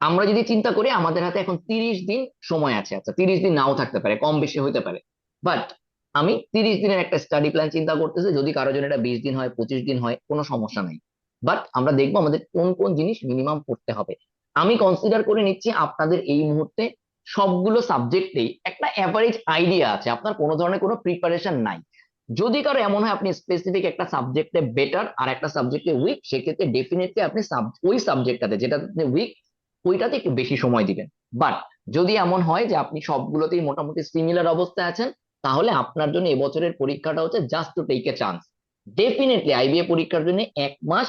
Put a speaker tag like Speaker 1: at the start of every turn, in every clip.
Speaker 1: আমরা যদি চিন্তা করি, আমাদের হাতে এখন তিরিশ দিন সময় আছে। আচ্ছা তিরিশ দিন নাও থাকতে পারে, কম বেশি হতে পারে। বাট আমি তিরিশ দিনের একটা স্টাডি প্ল্যান চিন্তা করতেছি, যদি কারোর জন্য এটা বিশ দিন হয়, পঁচিশ দিন হয়, কোনো সমস্যা নাই। বাট আমরা দেখব আমাদের কোন কোন জিনিস মিনিমাম পড়তে হবে। আমি কনসিডার করে নিচ্ছি আপনাদের এই মুহূর্তে সবগুলো সাবজেক্টেই একটা অ্যাভারেজ আইডিয়া আছে, আপনার কোনো ধরনের কোনো প্রিপারেশন নাই। যদি কারও এমন হয়, আপনি স্পেসিফিক একটা সাবজেক্টে বেটার আর একটা সাবজেক্টে উইক সেক্ষেত্রে ডেফিনেটলি আপনি ওই সাবজেক্টটাতে যেটা উইক ওইটাতে একটু বেশি সময় দিবেন। বাট যদি এমন হয় যে আপনি সবগুলোতেই মোটামুটি সিমিলার অবস্থায় আছেন, তাহলে আপনার জন্য এবছরের পরীক্ষাটা হচ্ছে just to take a chance definitely IBA পরীক্ষার জন্য এক মাস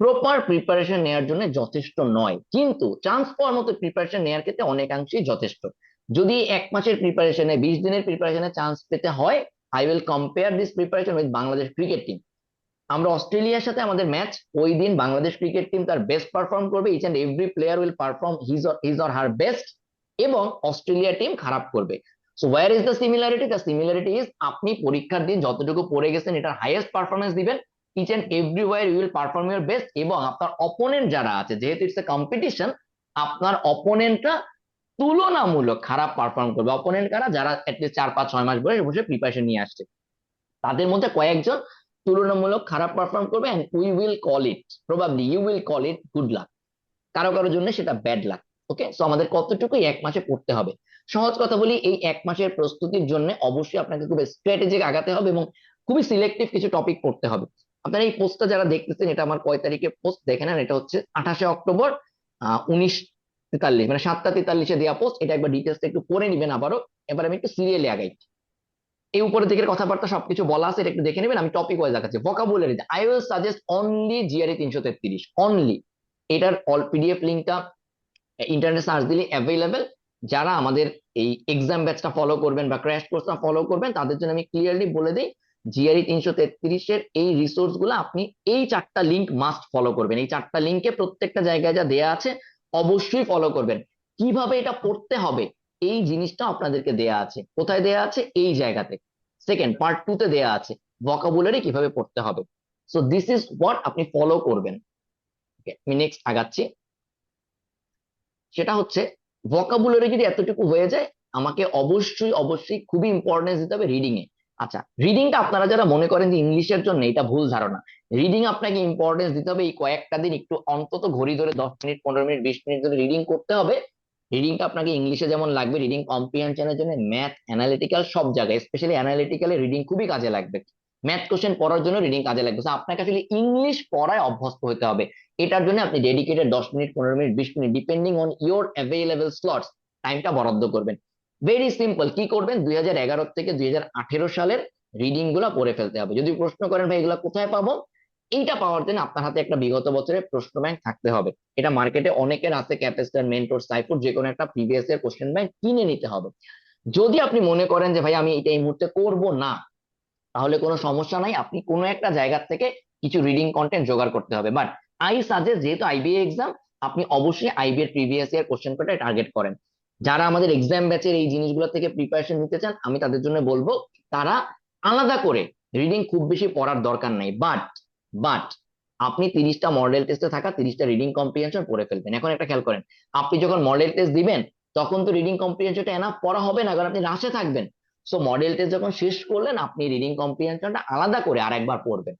Speaker 1: প্রপার প্রিপারেশন নেওয়ার জন্য যথেষ্ট নয়। কিন্তু চান্স পাওয়ার মতো প্রিপারেশন নেওয়ার ক্ষেত্রে অনেকাংশেই যথেষ্ট। যদি এক মাসের প্রিপারেশনে বিশ দিনের প্রিপারেশনে চান্স পেতে হয় I will compare this preparation with Bangladesh cricket team আমরা অস্ট্রেলিয়ার সাথে আমাদের ম্যাচ ওই দিন বাংলাদেশ ক্রিকেট টিম তার বেস্ট পারফর্ম করবে each and every player will perform his or his or her best এবং অস্ট্রেলিয়া টিম খারাপ করবে। So where is the similarity the similarity is আপনি পরীক্ষার দিন যতটুকু পড়ে গেছেন, এটার হাইয়েস্ট পারফরমেন্স দিবেন each and everywhere you will perform your best এবং আপনার অপোনেন্ট যারা আছে, যেহেতু ইটস এ কম্পিটিশন আপনার অপোনেন্টরা তুলনামূলক খারাপ পারফর্ম করবে। অপোনেন্ট কারা? যারা চার, পাঁচ, ছয় মাস বয়স বসে প্রিপারেশন নিয়ে আসছে। তাদের মধ্যে কয়েকজন তুলনামূলক খারাপ পারফর্ম করবে and we will call it probably you will call it good luck কারও কারোর জন্য সেটা ব্যাড লাক ওকে সো আমাদের কতটুকু এক মাসে পড়তে হবে? সহজ কথা বলি, এই এক মাসের প্রস্তুতির জন্য অবশ্যই আপনাকে খুব স্ট্র্যাটেজিক আগাতে হবে এবং খুবই সিলেক্টিভ কিছু টপিক পড়তে হবে। আপনারা এই পোস্টটা যারা দেখতেছেন, এটা আমার কয় তারিখে পোস্ট দেখে নেন, এটা হচ্ছে আঠাশে অক্টোবর উনিশ তেতাল্লিশ মানে সাতটা তেতাল্লিশে দেওয়া পোস্ট এটা একবার ডিটেলস একটু পড়ে নিবেন আবারও। এবার আমি একটু সিরিয়ালি আগাই। এই উপরে দিকের কথাবার্তা সবকিছু বলা আছে, এটা একটু দেখে নেবেন, আমি টপিক ওয়াইজ দেখাচ্ছি। Vocabulary I will suggest only GRE তিনশো তেত্রিশ অনলি এটার অল পিডিএফ লিঙ্কটা ইন্টারনেট সার্চ দিলে অ্যাভেলেবেল যারা আমাদের এই এক্সাম ব্যাচটা ফলো করবেন বা ক্র্যাশ কোর্সটা ফলো করবেন, তাদের জন্য আমি ক্লিয়ারলি বলে দিই জিআরই তিনশো তেত্রিশের এই রিসোর্সগুলো আপনি এই চারটা লিঙ্ক মাস্ট ফলো করবেন। এই চারটা লিঙ্কে প্রত্যেকটা জায়গায় যা দেয়া আছে, অবশ্যই ফলো করবেন। কীভাবে এটা পড়তে হবে? এই জিনিসটা আপনাদেরকে দেয়া আছে। কোথায় দেয়া আছে? এই জায়গাতে সেকেন্ড পার্ট টু তে দেয়া আছে ভোকাবুলারি কীভাবে পড়তে হবে। সো দিস ইজ হোয়াট আপনি ফলো করবেন। আমি নেক্সট আগাচ্ছি। সেটা হচ্ছে ভোকাবুলারি যদি এতটুকু হয়ে যায়, আমাকে অবশ্যই অবশ্যই খুবই ইম্পর্টেন্স দিতে হবে রিডিং এ। আচ্ছা রিডিংটা আপনারা যারা মনে করেন যে ইংলিশের জন্য, এটা ভুল ধারণা। রিডিং আপনাকে ইম্পর্টেন্স দিতে হবে এই কয়েকটা দিন, একটু অন্তত ঘড়ি ধরে দশ মিনিট, পনেরো মিনিট, বিশ মিনিট ধরে রিডিং করতে হবে রিডিংটা আপনাকে ইংলিশে যেমন লাগবে রিডিং কম্প্রিহেনশনের জন্য ম্যাথ অ্যানালিটিক্যাল সব জায়গায় স্পেশালি অ্যানালিটিক্যালে রিডিং খুবই কাজে লাগবে। ম্যাথ কোশ্চেন পড়ার জন্য রিডিং কাজে লাগবে। আপনাকে আসলে ইংলিশ পড়ায় অভ্যস্ত হতে হবে। এটার জন্য আপনি ডেডিকেটেড দশ মিনিট, পনেরো মিনিট, বিশ minute depending on your available slots টাইমটা বরাদ্দ করবেন। ভেরি সিম্পল কি করবেন? দুই হাজার এগারো থেকে দুই হাজার আঠেরো সালের রিডিংগুলা পড়ে ফেলতে হবে। যদি প্রশ্ন করেন, ভাই, এগুলা কোথায় পাবো? এইটা পাওয়ার জন্য আপনার হাতে একটা বিগত বছরের প্রশ্ন ব্যাংক থাকতে হবে। এটা মার্কেটে অনেকের হাতে ক্যাপেস্টার মেন্টর সাইফুর যে কোনো একটা প্রিভিয়াস এর কোশ্চেন ব্যাংক কিনে নিতে হবে। যদি আপনি মনে করেন যে, ভাই, আমি এটা এই মুহূর্তে করব না, তাহলে কোনো সমস্যা নাই। আপনি কোনো একটা জায়গা থেকে কিছু রিডিং কন্টেন্ট জোগাড় করতে হবে। বাট আই সাজেস্ট যেহেতু আইবিএ এক্সাম আপনি অবশ্যই আইবিএ প্রিভিয়াস ইয়ার কোশ্চেন পেপারটা টার্গেট করেন। যারা আমাদের এক্সাম ব্যাচের এই জিনিসগুলো থেকে প্রিপারেশন নিতে চান, আমি তাদের জন্য বলব, তারা আলাদা করে রিডিং খুব বেশি পড়ার দরকার নেই। বাট বাট আপনি তিরিশটা মডেল টেস্টে থাকা তিরিশটা রিডিং কম্প্রিহেনশন পড়ে ফেলবেন। এখন একটা খেয়াল করেন, আপনি যখন মডেল টেস্ট দিবেন, তখন তো রিডিং কম্প্রিহেনশনটা এনাফ পড়া হবে না, কারণ আপনি রাশে থাকবেন। সো মডেল টেস্ট যখন শেষ করলেন, আপনি রিডিং কম্প্রিহেনশনটা আলাদা করে আর একবার পড়বেন।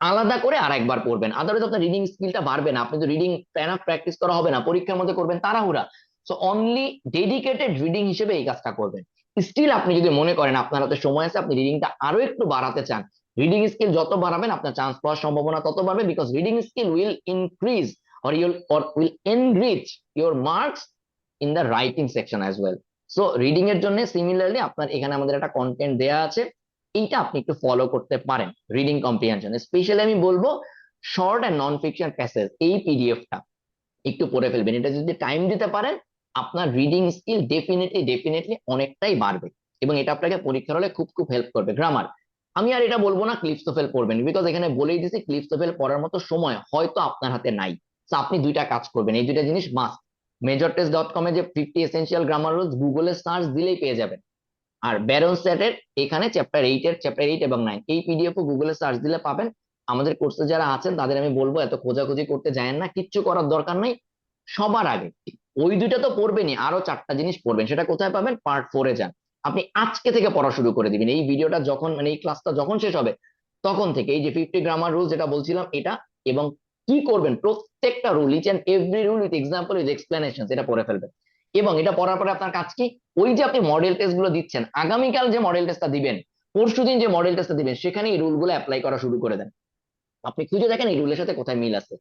Speaker 1: আলাদা করে আর একবার পড়বেন। আদারওয়াইজ আপনার রিডিং স্কিলটা বাড়বে না। আপনি তো রিডিং এনাফ প্র্যাকটিস করা হবে না, পরীক্ষার মধ্যে করবেন তাড়াহুড়া। সো অনলি ডেডিকেটেড রিডিং হিসেবে এই কাজটা করবেন। স্টিল আপনি যদি মনে করেন আপনার হাতে সময় আছে, আপনি রিডিংটা আরও একটু বাড়াতে চান রিডিং স্কিল যত বাড়াবেন, আপনার চান্স পাওয়ার সম্ভাবনা তত বাড়বে because reading skill will increase or you'll, or will enrich your marks in the writing section as well. So reading এর জন্য সিমিলারলি আপনার এখানে আমাদের একটা কন্টেন্ট দেয়া আছে, এইটা আপনি একটু ফলো করতে পারেন রিডিং কম্প্রিহেনশন স্পেশালি আমি বলব short and non fiction passage এই পিডিএফটা একটু পড়ে ফেলবেন। এটা যদি টাইম দিতে পারেন, আপনার রিডিং স্কিল ডেফিনেটলি ডেফিনেটলি অনেকটাই বাড়বে এবং এটা আপনাকে পরীক্ষার হলে খুব খুব হেল্প করবে। গ্রামার আমি আর এটা বলব না ক্লিপসোফেল করবেন বিকজ এখানে বলেই দিছি ক্লিপসোফেল পড়ার মতো সময় হয়তো আপনার হাতে নাই। আপনি দুইটা কাজ করবেন, এই দুইটা জিনিস মাস্ট মেজর টেস্ট ডট কমে যে ফিফটি এসেন্সিয়াল গ্রামার রুলস গুগলে সার্চ দিলেই পেয়ে যাবেন। আর ব্যারন সেটের এখানে চ্যাপ্টার এইট এর চ্যাপ্টার এইট এবং নাইন এই পিডিএফ গুগলে সার্চ দিলে পাবেন। আমাদের কোর্সে যারা আছেন, তাদের আমি বলব, এত খোঁজাখুঁজি করতে যায় না, কিচ্ছু করার দরকার নাই, সবার আগে। ওই দুইটা তো পড়বেনই, আরও চারটা জিনিস পড়বেন, সেটা কোথায় পাবেন? পার্ট ফোরে যান। আপনি আজকে থেকে পড়া শুরু করে দিবেন। এই ভিডিওটা যখন মানে এই ক্লাসটা যখন শেষ হবে, তখন থেকে এই যে ফিফটি গ্রামার রুল যেটা বলছিলাম, এটা এবং কি করবেন, প্রত্যেকটা rule each and every rule with example with explanation এটা পড়ে ফেলবেন। এবং এটা পড়ার পরে আপনার কাজ কি? ওই যে আপনি মডেল টেস্টগুলো দিচ্ছেন, আগামীকাল যে মডেল টেস্টটা দিবেন, পরশু দিন যে মডেল টেস্টটা দিবেন সেখানে এই রুলগুলো অ্যাপ্লাই করা শুরু করে দেন। আপনি খুঁজে দেখেন এই রুলের সাথে কোথায় মিল আছে।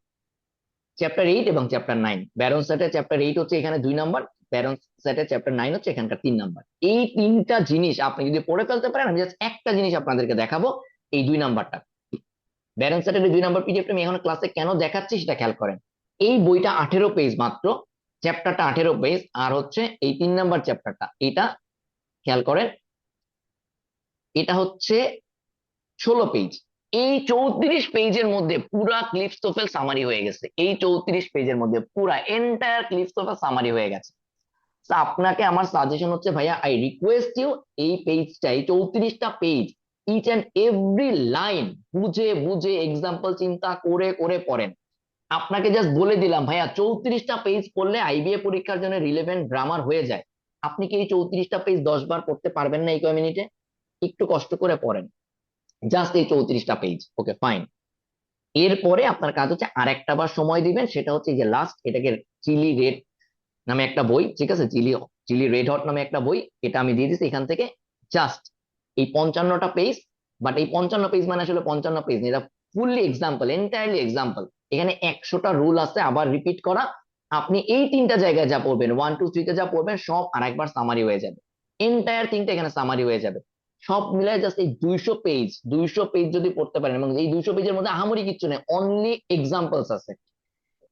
Speaker 1: চ্যাপ্টার এইট এবং চ্যাপ্টার নাইন ব্যারন সেটের চ্যাপ্টার এইট হচ্ছে এখানে দুই নাম্বার ব্যারন সেটের চ্যাপ্টার নাইন হচ্ছে এখানকার তিন নাম্বার এই তিনটা জিনিস আপনি যদি পড়ে ফেলতে পারেন, আমি একটা জিনিস আপনাদেরকে দেখাবো, এই দুই নাম্বারটা ব্যারন সেটের দুই নাম্বার পিডিএফটা আমি এখন ক্লাসে কেন দেখাচ্ছি সেটা খেয়াল করেন। এই বইটা আঠেরো পেজ মাত্র চ্যাপ্টারটা আঠেরো পেজ আর হচ্ছে এই তিন নাম্বার চ্যাপ্টারটা এটা খেয়াল করেন, এটা হচ্ছে ষোলো পেজ এই চৌত্রিশ পেজের মধ্যে পুরা ক্লিপস্টোফেল সামারি হয়ে গেছে। এই চৌত্রিশ পেজের মধ্যে পুরা এন্টায়ার ক্লিপস্টোফেল সামারি হয়ে গেছে। আপনাকে আমার সাজেশন হচ্ছে, ভাইয়া আই রিকোয়েস্ট ইউ এই পেজটা এই চৌত্রিশটা page each and every line বুঝে বুঝে এক্সাম্পল চিন্তা করে করে পড়েন। আপনাকে জাস্ট বলে দিলাম, ভাইয়া, চৌত্রিশটা পেজ পড়লে আইবিএ পরীক্ষার জন্য রিলেভেন্ট গ্রামার হয়ে যায়। আপনি কি এই চৌত্রিশটা পেজ দশ বার পড়তে পারবেন না এই কয় মিনিটে একটু কষ্ট করে পড়েন। জাস্ট এই চৌত্রিশটা পেজ ওকে ফাইন এরপরে আপনার কাজ হচ্ছে আরেকটা বার সময় দিবেন, সেটা হচ্ছে যে লাস্ট এটাকে চিলি রেড নামে একটা বই, ঠিক আছে? চিলি চিলি রেড হট নামে একটা বই, এটা আমি দিয়ে দিচ্ছি এখান থেকে। জাস্ট এই পঞ্চান্নটা পেজ বাট এই পঞ্চান্ন পেজ মানে আসলে পঞ্চান্ন পেজ এটা ফুললি এক্সাম্পল এন্টায়ারলি এক্সাম্পল এখানে একশোটা রুল আছে, আবার রিপিট করা। আপনি এই তিনটা জায়গায় যা পড়বেন ওয়ান টু থ্রিতে যা পড়বেন, সব আরেকবার সামারি হয়ে যাবে। এন্টায়ার তিনটা এখানে সামারি হয়ে যাবে। সব মিলায় জাস্ট এই দুইশো পেজ দুইশো পেজ যদি পড়তে পারেন, এবং এই দুইশো পেজের মধ্যে আহামরি কিচ্ছু নেই অনলি এক্সাম্পলস আছে।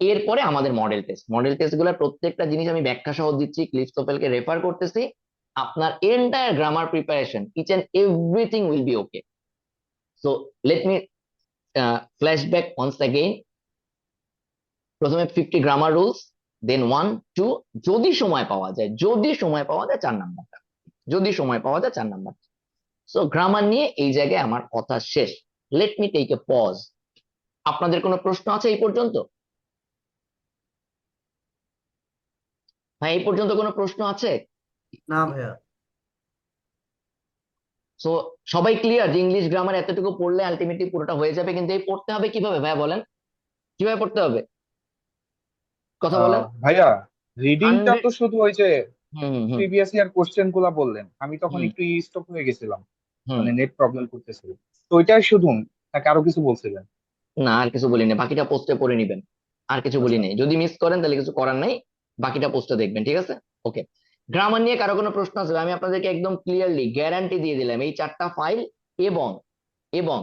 Speaker 1: এরপরে আমাদের মডেল টেস্ট মডেল টেস্টগুলোর প্রত্যেকটা জিনিস আমি ব্যাখ্যা সহ দিচ্ছি ক্লিপস্টোফেলকে রেফার করতেছি। আপনার entire grammar preparation each and everything will be okay so let me flashback once again প্রথমে fifty grammar rules then one two যদি সময় পাওয়া যায়, যদি সময় পাওয়া যায় চার নাম্বারটা যদি সময় পাওয়া যায় চার নাম্বার সো গ্রামার নিয়ে এই জায়গায় আমার কথা শেষ। Let me take a pause আপনাদের কোনো প্রশ্ন আছে এই পর্যন্ত? ভাই এই পর্যন্ত কোনো প্রশ্ন আছে?
Speaker 2: না ভাইয়া।
Speaker 1: সো সবাই ক্লিয়ার যে ইংলিশ গ্রামার এতটুকু পড়লে আলটিমেটলি পুরোটা হয়ে যাবে কিন্তু এই পড়তে হবে কীভাবে ভাইয়া বলেন? কীভাবে পড়তে হবে? কথা বলেন।
Speaker 3: ভাইয়া রিডিংটা তো শুধু ওই যে
Speaker 1: হুম হুম হুম।
Speaker 3: প্রিভিয়াস ইয়ার কোশ্চেনগুলা বললেন। আমি তখন
Speaker 1: হুম।
Speaker 3: একটু স্টপ হয়ে গেছিলাম।
Speaker 1: হুম।
Speaker 3: মানে নেট প্রবলেম করতেছিল। তো ওইটাই শুধু নাকি আরও কিছু বলছিলেন।
Speaker 1: না আর কিছু বলিনি। বাকিটা পোস্টে পড়ে নিবেন। আর কিছু বলি
Speaker 3: আচ্ছা।
Speaker 1: যদি মিস করেন তাহলে কিছু করার নাই। বাকিটা পোস্টে দেখবেন, ঠিক আছে? ওকে গ্রামার নিয়ে কারও কোনো প্রশ্ন আছে আমি আপনাদেরকে একদম ক্লিয়ারলি গ্যারান্টি দিয়ে দিলাম, এই চারটা ফাইল এবং এবং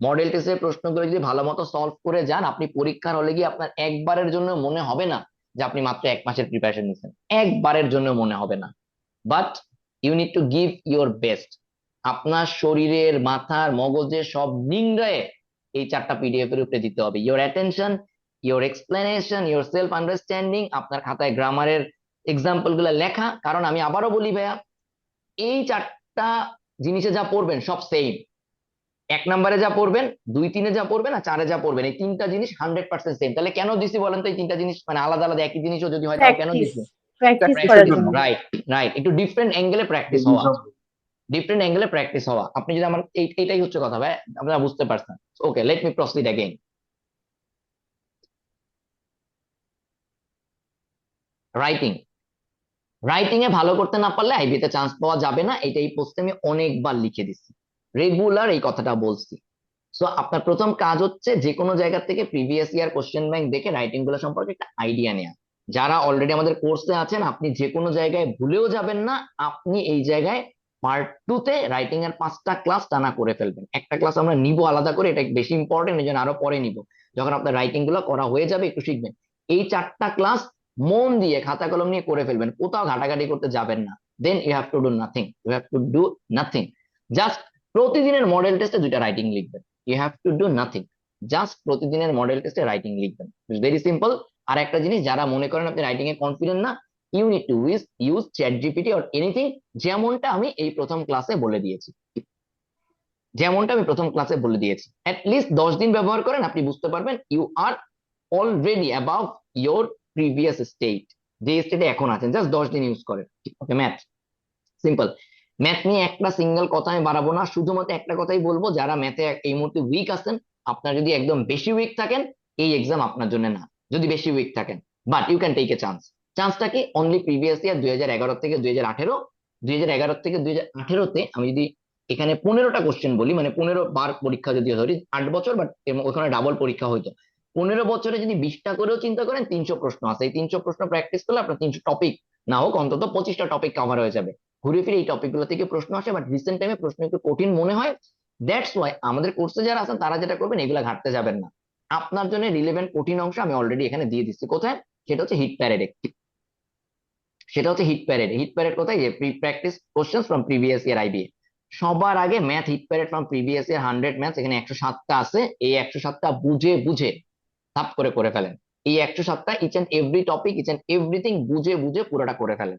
Speaker 1: মডেল টেস্টের প্রশ্নগুলো যদি ভালো মতো সলভ করে যান, আপনি পরীক্ষার হলে গিয়ে আপনার একবারের জন্য মনে হবে না যে আপনি মাত্র এক মাসের প্রিপারেশন নিচ্ছেন একবারের জন্য মনে হবে না। But you need to give your best আপনার শরীরের, মাথার, মগজের সব নিংড়ায় এই চারটা পিডিএফ এর উপরে দিতে হবে। Your attention your explanation your self understanding আপনার খাতায় গ্রামারের এক্সাম্পলগুলো লেখা। কারণ আমি আবারও বলি ভাইয়া এই চারটা জিনিসে যা পড়বেন সব সেম এক নম্বরে যা পড়বেন দুই তিনে যা পড়বেন আর চারে যা পড়বেন এই তিনটা জিনিস হান্ড্রেড পার্সেন্ট সেম তাহলে কেন দিছি বলেন তো এই তিনটা জিনিস? মানে আলাদা আলাদা একই জিনিসও যদি হয় তাহলে কেন দিছি। রাইট রাইট একটু ডিফারেন্ট অ্যাঙ্গেলে প্র্যাকটিস হওয়া ডিফারেন্ট অ্যাঙ্গেলে প্র্যাকটিস হওয়া। আপনি যদি আমার এই- এইটাই হচ্ছে কথা ভাই আপনারা বুঝতে পারছেন। Okay let me proceed again writing writing এ ভালো করতে না পারলে আইবিতে চান্স পাওয়া যাবে না। এটা এই পোস্টে আমি অনেকবার লিখে দিচ্ছি রেগুলার এই কথাটা বলছি। সো আপনার প্রথম কাজ হচ্ছে যে কোনো জায়গা থেকে প্রিভিয়াস ইয়ার কোশ্চেন ব্যাংক দেখে রাইটিংগুলো সম্পর্কে একটা আইডিয়া নেওয়া। যারা অলরেডি আমাদের কোর্সে আছেন, আপনি যে কোনো জায়গায় ভুলেও যাবেন না। আপনি এই জায়গায় পার্ট টু তে রাইটিং এর পাঁচটা ক্লাস টানা করে ফেলবেন। একটা ক্লাস আমরা নিব আলাদা করে, এটা বেশি ইম্পর্টেন্ট এই জন্য আরও পরে নিব। যখন আপনার রাইটিংগুলো করা হয়ে যাবে, একটু শিখবেন। এই চারটা ক্লাস মন দিয়ে খাতা কলম নিয়ে করে ফেলবেন, কোথাও ঘাটাঘাটি করতে যাবেন না। Then you have to do nothing you have to do nothing just প্রতিদিনের মডেল টেস্টে দুইটা রাইটিং লিখবেন। You have to do nothing just প্রতিদিনের মডেল টেস্টে রাইটিং লিখবেন। ভেরি সিম্পল আর একটা জিনিস, যারা মনে করেন আপনি রাইটিং এ কনফিডেন্ট না you need to use use chat GPT or anything যেমনটা আমি এই প্রথম ক্লাসে বলে দিয়েছি। যেমনটা আমি প্রথম ক্লাসে বলে দিয়েছি। অ্যাট লিস্ট দশ দিন ব্যবহার করেন, আপনি বুঝতে পারবেন you are already above your previous state যে স্টেটে এখন আছেন জাস্ট দশ দিন ইউজ করেন। ওকে ম্যাথ সিম্পল ম্যাথ নিয়ে একটা সিঙ্গেল কথা আমি বাড়াবো না, শুধুমাত্র একটা কথাই বলব, যারা ম্যাথে এই মুহূর্তে উইক আছেন, আপনার যদি একদম বেশি উইক থাকেন, এই এক্সাম আপনার জন্য না। যদি বেশি উইক থাকেন but you can take a chance চান্সটা কি? অনলি প্রিভিয়াস ইয়ার দুই হাজার এগারো থেকে দুই হাজার আঠেরো। দুই হাজার এগারো থেকে দুই হাজার আঠেরোতে আমি যদি এখানে পনেরোটা কোশ্চেন বলি মানে পনেরো বার পরীক্ষা যদি ধরি, আট বছর বাট ওখানে ডাবল পরীক্ষা হইতো পনেরো বছরে যদি বিশটা করেও চিন্তা করেন, তিনশো প্রশ্ন আছে। এই তিনশো প্রশ্ন প্র্যাকটিস করলে আপনার তিনশো টপিক না হোক, অন্তত পঁচিশটা টপিক কভার হয়ে যাবে। ঘুরে ফিরে এই টপিকগুলো থেকে প্রশ্ন আসে বাট রিসেন্ট টাইমে প্রশ্ন একটু কঠিন মনে হয়। দ্যাটস ওয়াই আমাদের কোর্সে যারা আছেন, তারা যেটা করবেন, এগুলা ঘাটতে যাবেন না। আপনার জন্য রিলেভেন্ট কঠিন অংশ আমি অলরেডি এখানে দিয়ে দিচ্ছি। কোথায়? সেটা হচ্ছে হিট প্যারেড একটি সেটা হচ্ছে হিট প্যারেড হিট প্যারেড কোথায়? Pre practice question from previous year IBA সবার আগে math hit parade from previous year hundred math এখানে একশো সাতটা আছে। এই একশো সাতটা বুঝে বুঝে তাপ করে করে ফেলেন। এই একশো সাতটা each and every topic each and everything বুঝে বুঝে পুরোটা করে ফেলেন।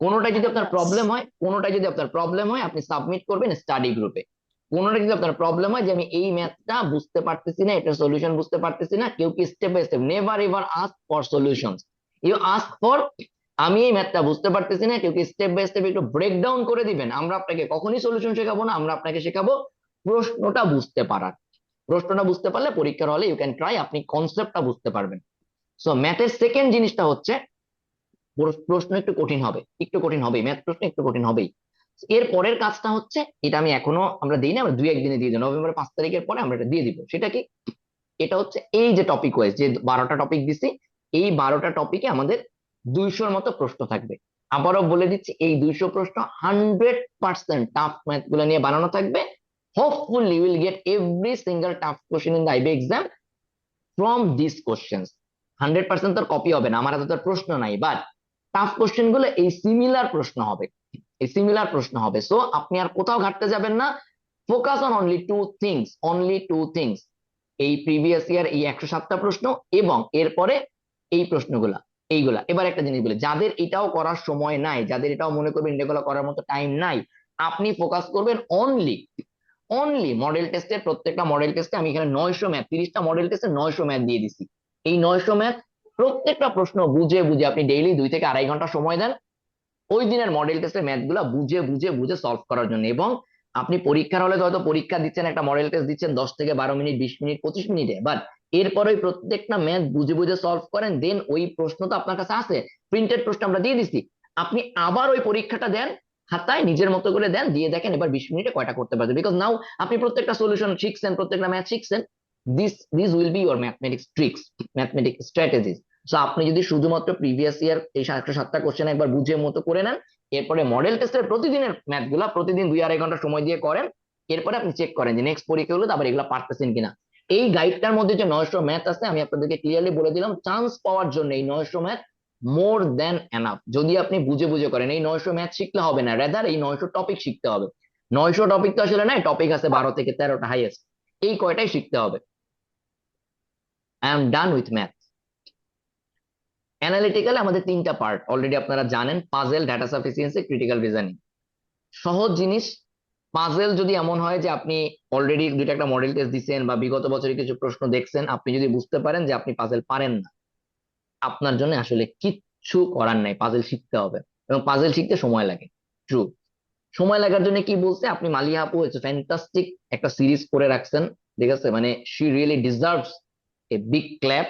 Speaker 1: কোনোটা যদি আপনার প্রবলেম হয় কোনোটা যদি আপনার প্রবলেম হয়, আপনি সাবমিট করবেন স্টাডি গ্রুপে কোনোটা যদি আপনার প্রবলেম হয় যে আমি এই ম্যাথটা বুঝতে পারতেছি না এটা সলিউশন বুঝতে পারতেছি না, কেউ কি step by step never ever ask for solution you ask for আমি এই ম্যাথটা বুঝতে পারতেছি না, কেউ কি স্টেপ বাই স্টেপ একটু ব্রেকডাউন করে দিবেন, আমরা আপনাকে কখনই সলিউশন শেখাবো না, আমরা আপনাকে শেখাবো প্রশ্নটা বুঝতে পারার। প্রশ্নটা বুঝতে পারলে পরীক্ষার হলে ইউ ক্যান ট্রাই আপনি কনসেপ্টটা বুঝতে পারবেন। সো ম্যাথের সেকেন্ড জিনিসটা হচ্ছে প্রশ্ন একটু কঠিন হবে, একটু কঠিন হবে ম্যাথ প্রশ্ন একটু কঠিন হবেই। এর পরের কাজটা হচ্ছে, এটা আমি এখনও আমরা দিই না আমরা দুই একদিনে দিয়ে দিই, নভেম্বর পাঁচ তারিখের পরে আমরা এটা দিয়ে দিব। সেটা কি? এটা হচ্ছে এই যে টপিক ওয়াইজ যে বারোটা টপিক দিছি, এই বারোটা টপিকে আমাদের দুইশোর মতো প্রশ্ন থাকবে। আবারও বলে দিচ্ছি, এই দুইশো প্রশ্ন হান্ড্রেড পার্সেন্ট টাফ ম্যাথগুলো নিয়ে বানানো থাকবে। Hopefully will get every single tough question in the IB exam from this questions hundred percent তোর কপি হবে না, আমার হাতে তোর প্রশ্ন নাই বাট টাফ কোশ্চেনগুলো এই সিমিলার প্রশ্ন হবে, এই সিমিলার প্রশ্ন হবে। সো আপনি আর কোথাও ঘাটতে যাবেন না focus on only two things only two things এই প্রিভিয়াস ইয়ার এই একশো সাতটা প্রশ্ন এবং এরপরে এই প্রশ্নগুলা, এইগুলা। এবার একটা জিনিস বলি, যাদের এটাও করার সময় নাই, যাদের এটাও মনে করবেন এগুলো করার মতো টাইম নাই, আপনি ফোকাস করবেন অনলি অনলি মডেল টেস্টের প্রত্যেকটা মডেল টেস্টে আমি এখানে নয়শো ম্যাথ তিরিশটা মডেল টেস্টে নয়শো ম্যাথ দিয়ে দিছি। এই নয়শো ম্যাথ প্রত্যেকটা প্রশ্ন বুঝে বুঝে আপনি ডেইলি দুই থেকে আড়াই ঘণ্টা সময় দেন ওই দিনের মডেল টেস্টের ম্যাথগুলা বুঝে বুঝে বুঝে সলভ করার জন্য। এবং আপনি পরীক্ষার হলে হয়তো পরীক্ষা দিচ্ছেন, একটা মডেল টেস্ট দিচ্ছেন দশ থেকে বারো মিনিট, বিশ মিনিট, পঁচিশ মিনিটে বাট এরপরে প্রত্যেকটা ম্যাথ বুঝে বুঝে সলভ করেন দেন ওই প্রশ্ন তো আপনার কাছে আছে প্রিন্টেড প্রশ্ন আমরা দিয়ে দিচ্ছি আপনি আবার ওই পরীক্ষাটা দেন খাতায় নিজের মতো করে দেন, দিয়ে দেখেন এবার বিশ মিনিটে কয়টা করতে পারবেন বিকজ নাও আপনি প্রত্যেকটা সলিউশন শিখছেন, প্রত্যেকটা ম্যাথ শিখছেন this this will be your mathematics tricks mathematics strategies so আপনি যদি শুধুমাত্র প্রিভিয়াস ইয়ার এই একশো সাতটা কোশ্চেন একবার বুঝে মতো করে নেন, এরপরে মডেল টেস্টের প্রতিদিনের ম্যাথগুলা প্রতিদিন দুই আড়াই ঘণ্টা সময় দিয়ে করেন, এরপরে আপনি চেক করেন যে নেক্সট পরীক্ষা হলো তারপর এগুলো পারতেছেন কিনা। এই গাইডটার মধ্যে যে নয়শো ম্যাথ আছে, আমি আপনাদেরকে ক্লিয়ারলি বলে দিলাম চান্স পাওয়ার জন্য এই নয়শো ম্যাথ মোর দেন এনাফ যদি আপনি বুঝে বুঝে করেন, এই নয়শো ম্যাথ শিখলে হবে না। রেদার এই নয়শো টপিক শিখতে হবে। নয়শো টপিক তো আসলে নাই টপিক আছে বারো থেকে তেরোটা হাইয়েস্ট এই কয়টাই শিখতে হবে। I am done with math analytical আমাদের তিনটা পার্ট অলরেডি আপনারা জানেন puzzle data sufficiency critical reasoning সহজ জিনিস পাজেল যদি এমন হয় যে আপনি অলরেডি দুইটা একটা মডেল টেস্ট দিচ্ছেন বা বিগত বছরে কিছু প্রশ্ন দেখছেন, আপনি যদি বুঝতে পারেন যে আপনি পাজেল পারেন না। আপনার জন্য আসলে কিচ্ছু করার নাই পাজেল শিখতে হবে এবং পাজেল শিখতে সময় লাগে। ট্রু সময় লাগার জন্য কি বলছে? আপনি মালিয়া আপু ফ্যান্টাস্টিক একটা সিরিজ করে রাখছেন, ঠিক আছে? মানে she really deserves a big clap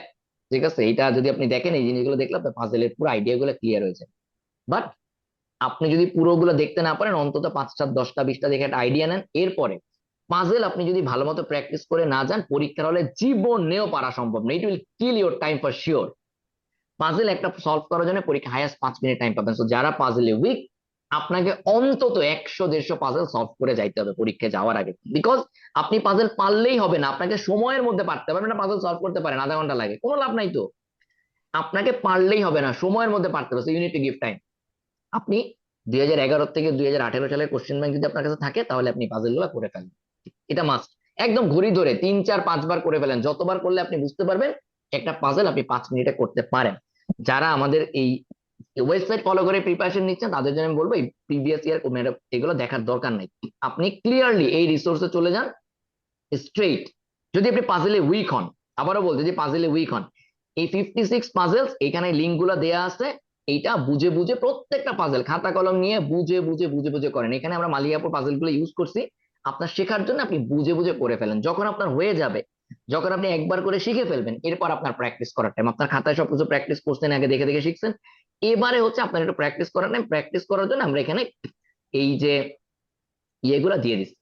Speaker 1: ঠিক আছে? এটা যদি আপনি দেখেন, এই জিনিসগুলো দেখলে আপনার পাজেলের পুরো আইডিয়া গুলো ক্লিয়ার হয়েছে বাট আপনি যদি পুরোগুলো দেখতে না পারেন, অন্তত পাঁচটা, দশটা, বিশটা দেখে একটা আইডিয়া নেন, এরপরে পাজেল আপনি যদি ভালো মতো প্র্যাকটিস করে না যান, পরীক্ষার হলে জীবনেও পারা সম্ভব না। It will kill your time for sure puzzle একটা সলভ করার জন্য পরীক্ষা হায়াস্ট পাঁচ মিনিট টাইম পাবেন। তো যারা পাজেলে উইক আপনাকে অন্তত একশো, দেড়শো পাজেল সলভ করে যাইতে হবে পরীক্ষায় যাওয়ার আগে। বিকজ আপনি পাজেল পারলেই হবে না, আপনাকে সময়ের মধ্যে পারতে পারবেন না পাজেল সলভ করতে পারেন, আধা ঘণ্টা লাগে, কোনো লাভ নাই তো। আপনাকে পারলেই হবে না, সময়ের মধ্যে পারতে হবে ইউনিট টু গিভ টাইম আপনি দুই হাজার এগারো থেকে দুই হাজার আঠেরো সালের কোশ্চেন ব্যাংক যদি আপনার কাছে থাকে, তাহলে আপনি পাজেলগুলো করে ফেলেন। এটা মাস্ট একদম ঘড়ি ধরে তিন, চার, পাঁচবার করে ফেলেন। যতবার করলে আপনি বুঝতে পারবেন একটা পাজেল আপনি পাঁচ মিনিটে করতে পারেন। যারা আমাদের এই ওয়েবসাইট ফলো করে প্রিপারেশন নিচ্ছেন, তাদের জন্য আমি বলব, এই প্রিভিয়াস ইয়ার এগুলো দেখার দরকার নাই। আপনি ক্লিয়ারলি এই রিসোর্সে চলে যান স্ট্রেট যদি আপনি পাজেলে উইক হন, আবারও বলতে যে পাজেলে উইক হন, এই ফিফটি সিক্স পাজেলস এখানে লিঙ্কগুলা দেওয়া আছে, এইটা বুঝে বুঝে প্রত্যেকটা পাজেল খাতা কলম নিয়ে বুঝে বুঝে বুঝে বুঝে করেন। এখানে আমরা মালিয়াপুর পাজেলগুলো ইউজ করছি, আপনার শেখার জন্য আপনি বুঝে বুঝে করে ফেলেন। যখন আপনার হয়ে যাবে যখন আপনি একবার করে শিখে ফেলবেন, এরপর আপনার প্র্যাকটিস করার টাইম আপনার খাতায় সবকিছু প্র্যাকটিস করছেন, আগে দেখে দেখে শিখছেন, এবারে হচ্ছে আপনার একটু প্র্যাকটিস করার টাইম প্র্যাকটিস করার জন্য আমরা এখানে এই যে ইয়েগুলা দিয়ে দিচ্ছি।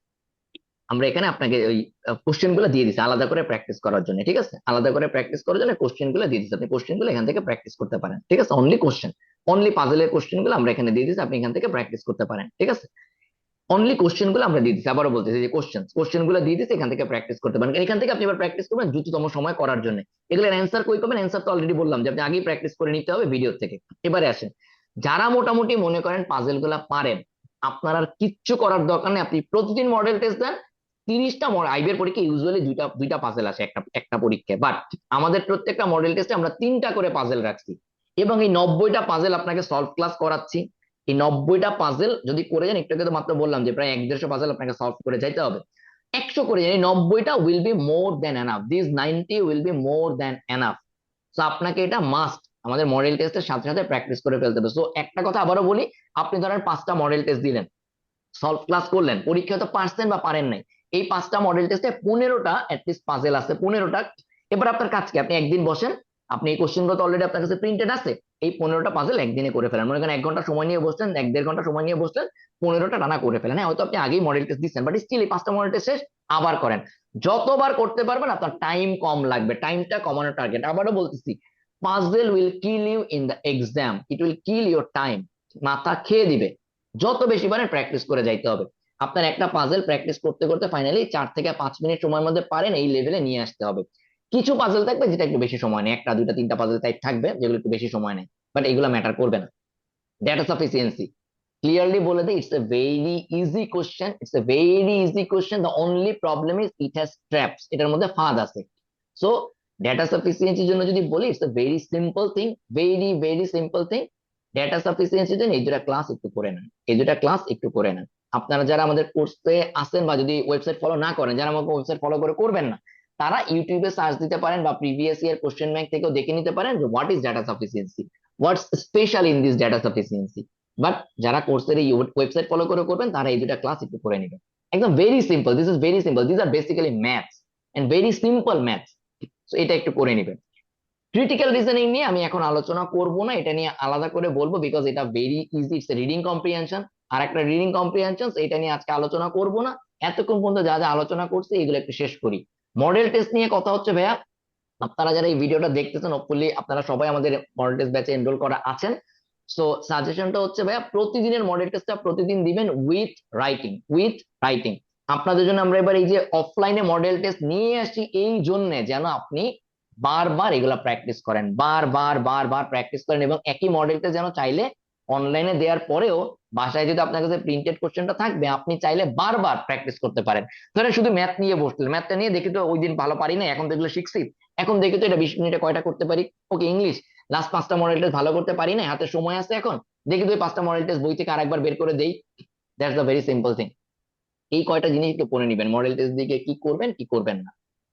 Speaker 1: আমরা এখানে আপনাকে ওই কোশ্চেনগুলো দিয়ে দিচ্ছি আলাদা করে প্র্যাকটিস করার জন্য, ঠিক আছে? আলাদা করে প্র্যাকটিস করার জন্য কোশ্চেনগুলো দিয়ে দিচ্ছি। আপনি কোশ্চেনগুলো এখান থেকে প্র্যাকটিস করতে পারেন, ঠিক আছে? অনলি কোশ্চেন অনলি পাজলের কোশ্চেনগুলো আমরা এখানে দিয়ে দিচ্ছি, আপনি এখান থেকে প্র্যাকটিস করতে পারেন, ঠিক আছে? অনলি কোশ্চেনগুলো আমরা দিয়ে দিচ্ছি আবারও বলতেছি যে কোশ্চেন কোশ্চেনগুলো দিয়ে দিচ্ছি এখান থেকে প্র্যাকটিস করতে পারেন এখান থেকে আপনি এবার প্র্যাকটিস করবেন দ্রুততম সময় করার জন্য। এগুলোর অ্যান্সার কই পাবেন? অ্যান্সার তো অলরেডি বললাম যে আপনি আগেই প্র্যাকটিস করে নিতে হবে ভিডিও থেকে। এবারে আসেন। যারা মোটামুটি মনে করেন পাজেলগুলা পারেন, আপনার আর কিচ্ছু করার দরকার নেই। আপনি প্রতিদিন মডেল টেস্ট দেন, তিরিশটা আইবের পরীক্ষা ইউজুয়ালি দুইটা দুইটা পাজেল আসে একটা একটা পরীক্ষায়। বাট আমাদের প্রত্যেকটা মডেল টেস্টে আমরা তিনটা করে পাজেল রাখছি। এবং এই নব্বইটা পাজেল আপনাকে সলভ ক্লাস করাচ্ছি। এই নব্বইটা পাজেল যদি করে যান, একটু আগে মাত্র বললাম যে প্রায় এক দেড়শো পাজেল আপনাকে সলভ করে যাইতে হবে। একশো করে যান, এই নব্বইটা will be more than enough this ninety will be more than enough তো আপনাকে এটা মাস্ট আমাদের মডেল টেস্টের সাথে সাথে প্র্যাকটিস করে ফেলতে হবে। সো একটা কথা আবারও বলি, আপনি ধরেন পাঁচটা মডেল টেস্ট দিলেন। সলভ ক্লাস করলেন পরীক্ষা তো পারছেন বা পারেন নাই। এই পাঁচটা মডেল টেস্টে পনেরোটা অ্যাটলিস্ট পাজেল আছে, পনেরোটা। এবার আপনার কাজ কি? আপনি একদিন বসেন আপনি এই কোশ্চেনগুলো তো অলরেডি আপনার কাছে প্রিন্টেড আছে, এই পনেরোটা পাজেল একদিনে করে ফেলেন। মনে করেন এক ঘণ্টা সময় নিয়ে বসলেন, এক দেড় ঘণ্টা সময় নিয়ে বসলেন, পনেরোটা টানা করে ফেলেন। হ্যাঁ হয়তো আপনি আগেই মডেল টেস্ট দিচ্ছেন বাট স্টিল এই পাঁচটা মডেল টেস্ট শেষ, আবার করেন। যতবার করতে পারবেন, আপনার টাইম কম লাগবে। টাইমটা কমানোর টার্গেট আবারও বলতেছি puzzle will kill you in the exam it will kill your time মাথা খেয়ে দিবে। যত বেশি পারেন প্র্যাকটিস করে যাইতে হবে। আপনার একটা পাজেল প্র্যাকটিস করতে করতে ফাইনালি চার থেকে পাঁচ মিনিট সময়ের মধ্যে পারেন, এই লেভেলে নিয়ে আসতে হবে। কিছু পাজেল থাকবে যেটা একটু বেশি সময় নেয়। একটা, দুইটা, তিনটা পাজেল টাইপ থাকবে যেগুলো একটু বেশি সময় নেয়। বাট এগুলো ম্যাটার করবে না। ডেটা সাফিসিয়েন্সি ক্লিয়ারলি বলে দিই it's a very easy question it's a very easy question the only problem is it has traps এটার মধ্যে ফাঁদ আছে। সো ডেটা সাফিসিয়েন্সির জন্য যদি বলি it's a very simple thing very very simple thing data সাফিসিয়েন্সির জন্য এই দুটা ক্লাস একটু করে নেন। এই দুটা ক্লাস একটু করে নেন। আপনারা যারা আমাদের কোর্সে আসেন বা যদি ওয়েবসাইট ফলো না করেন, যারা আমাকে ওয়েবসাইট ফলো করে করবেন না তারা ইউটিউবে সার্চ দিতে পারেন বা প্রিভিয়াস ইয়ার কোশ্চেন ব্যাংক থেকেও দেখে নিতে পারেন যে what is data sufficiency what's special in this data sufficiency but যারা কোর্সের এই ওয়েবসাইট ফলো করে করবেন, তারা এই দুটা ক্লাস একটু করে নেবেন। একদম very simple this is very simple this R basically maths and very simple maths তো এটা একটু করে নেবেন। ক্রিটিক্যাল রিজনিং নিয়ে আমি এখন আলোচনা করব না, এটা নিয়ে আলাদা করে বলব বিকজ এটা very easy it's reading comprehension আর একটা রিডিং কম্প্রিহেনশন এটা নিয়ে আজকে আলোচনা করব না। এতক্ষণ পর্যন্ত যা যা আলোচনা করছি, এগুলো একটু শেষ করি। মডেল টেস্ট নিয়ে কথা হচ্ছে ভাইয়া। আপনারা যারা এই ভিডিওটা দেখতেছেন হোপফুলি আপনারা সবাই আমাদের মডেল টেস্ট ব্যাচে এনরোল করা আছেন। সো সাজেশনটা হচ্ছে ভাইয়া, প্রতিদিনের মডেল টেস্টটা প্রতিদিন দিবেন উইথ রাইটিং উইথ রাইটিং আপনাদের জন্য আমরা এবার এই যে অফলাইনে মডেল টেস্ট নিয়ে আসি এই জন্য যেন আপনি বারবার এগুলা প্র্যাকটিস করেন। বারবার বারবার প্র্যাকটিস করেন এবং একই মডেলটা যেন চাইলে অনলাইনে দেওয়ার পরেও বাসায় যদি আপনার কাছে প্রিন্টেড কোশ্চেনটা থাকবে, আপনি চাইলে বারবার প্র্যাকটিস করতে পারেন। ধরেন শুধু ম্যাথ নিয়ে বসলেন ম্যাথটা নিয়ে দেখি তো ওই দিন ভালো পারি না এখন এগুলো শিখছি। এখন দেখি তো এটা বিশ মিনিটে কয়টা করতে পারি? Okay, English. লাস্ট পাঁচটা মডেল টেস্ট ভালো করতে পারি না হাতে সময় আছে এখন। দেখি তো ওই পাঁচটা মডেল টেস্ট বই থেকে আরেকবার বের করে দেই। That's the very simple thing এই কয়টা জিনিস একটু পড়ে নিবেন মডেল টেস্ট দিকে কি করবেন কি করবেন না।